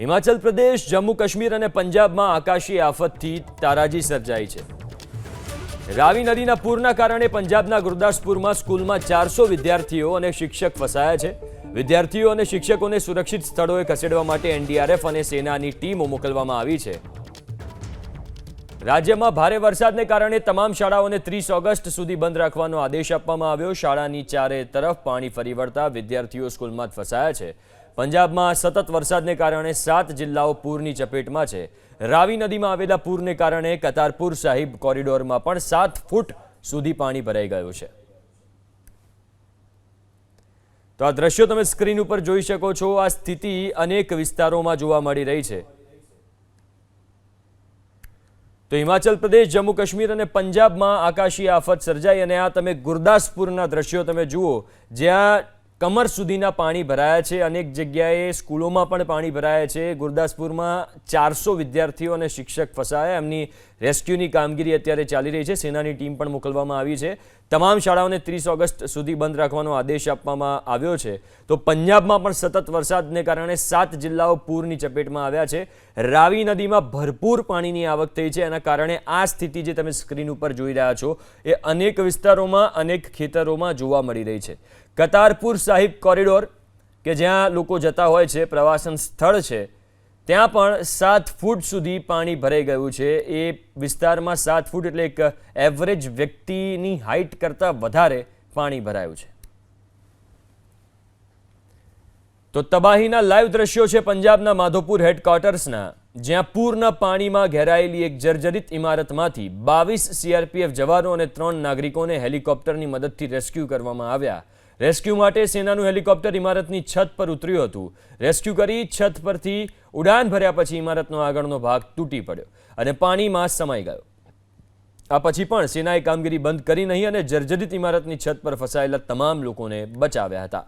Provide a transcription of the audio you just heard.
હિમાચલ પ્રદેશ, જમ્મુ કાશ્મીર અને પંજાબમાં આકાશી આફતથી તારાજી સર્જાઈ છે. રાવી નદીના પૂરના કારણે પંજાબના ગુરદાસપુરમાં સ્કૂલમાં ચારસો વિદ્યાર્થીઓ અને શિક્ષક ફસાયા છે. વિદ્યાર્થીઓ અને શિક્ષકોને સુરક્ષિત સ્થળોએ ખસેડવા માટે એનડીઆરએફ અને સેનાની ટીમો મોકલવામાં આવી છે. રાજ્યમાં ભારે વરસાદને કારણે તમામ શાળાઓને ત્રીસ ઓગસ્ટ સુધી બંધ રાખવાનો આદેશ આપવામાં આવ્યો. શાળાની ચારે તરફ પાણી ફરી વળતા વિદ્યાર્થીઓ સ્કૂલમાં ફસાયા છે. પંજાબમાં સતત વરસાદને કારણે સાત જિલ્લાઓ પૂરની ચપેટમાં છે. રાવી નદીમાં આવેલા પૂરને કારણે કતારપુર સાહિબ કોરિડોરમાં પણ સાત ફૂટ સુધી પાણી ભરાઈ ગયું છે. તો આ દ્રશ્યો તમે સ્ક્રીન ઉપર જોઈ શકો છો. આ સ્થિતિ અનેક વિસ્તારોમાં જોવા મળી રહી છે. તો હિમાચલ પ્રદેશ, જમ્મુ કાશ્મીર અને પંજાબમાં આકાશી આફત સર્જાઈ અને આ તમે ગુરદાસપુરના દ્રશ્યો તમે જુઓ, જ્યાં કમર સુધીના પાણી ભરાયા છે. અનેક જગ્યાએ સ્કૂલોમાં પણ પાણી ભરાયા છે. ગુરદાસપુરમાં ચારસો વિદ્યાર્થીઓ અને શિક્ષક ફસાયા. એમની રેસ્ક્યુની કામગીરી અત્યારે ચાલી રહી છે. સેનાની ટીમ પણ મોકલવામાં આવી છે. તમામ શાળાઓને ત્રીસ ઓગસ્ટ સુધી બંધ રાખવાનો આદેશ આપવામાં આવ્યો છે. તો પંજાબમાં પણ સતત વરસાદને કારણે સાત જિલ્લાઓ પૂરની ચપેટમાં આવ્યા છે. રાવી નદીમાં ભરપૂર પાણીની આવક થઈ છે. એના કારણે આ સ્થિતિ જે તમે સ્ક્રીન ઉપર જોઈ રહ્યા છો, એ અનેક વિસ્તારોમાં, અનેક ખેતરોમાં જોવા મળી રહી છે. કતારપુર સાહિબ કોરિડોર, કે જ્યાં લોકો જતા હોય છે, પ્રવાસન સ્થળ છે, ત્યાં પણ સાત ફૂટ સુધી પાણી ભરાઈ ગયું છે. એ વિસ્તારમાં સાત ફૂટ એટલે એક એવરેજ વ્યક્તિની હાઇટ કરતાં વધારે પાણી ભરાયું છે. તો તબાહીના લાઈવ દ્રશ્યો છે પંજાબના માધોપુર હેડક્વાર્ટર્સના, જ્યાં પૂરના પાણીમાં ઘેરાયેલી એક જર્જરિત ઇમારતમાંથી બાવીસ સીઆરપીએફ જવાનો અને ત્રણ નાગરિકોને હેલિકોપ્ટરની મદદથી રેસ્ક્યુ કરવામાં આવ્યા. રેસ્ક્યુ માટે સેનાનું હેલિકોપ્ટર ઇમારતની છત પર ઉતર્યું હતું. રેસ્ક્યુ કરી છત પરથી ઉડાન ભર્યા પછી ઇમારતનો આગળનો ભાગ તૂટી પડ્યો અને પાણીમાં સમાઈ ગયો. આ પછી પણ સેનાએ કામગીરી બંધ કરી નહીં અને જર્જરિત ઇમારતની છત પર ફસાયેલા તમામ લોકોને બચાવ્યા હતા.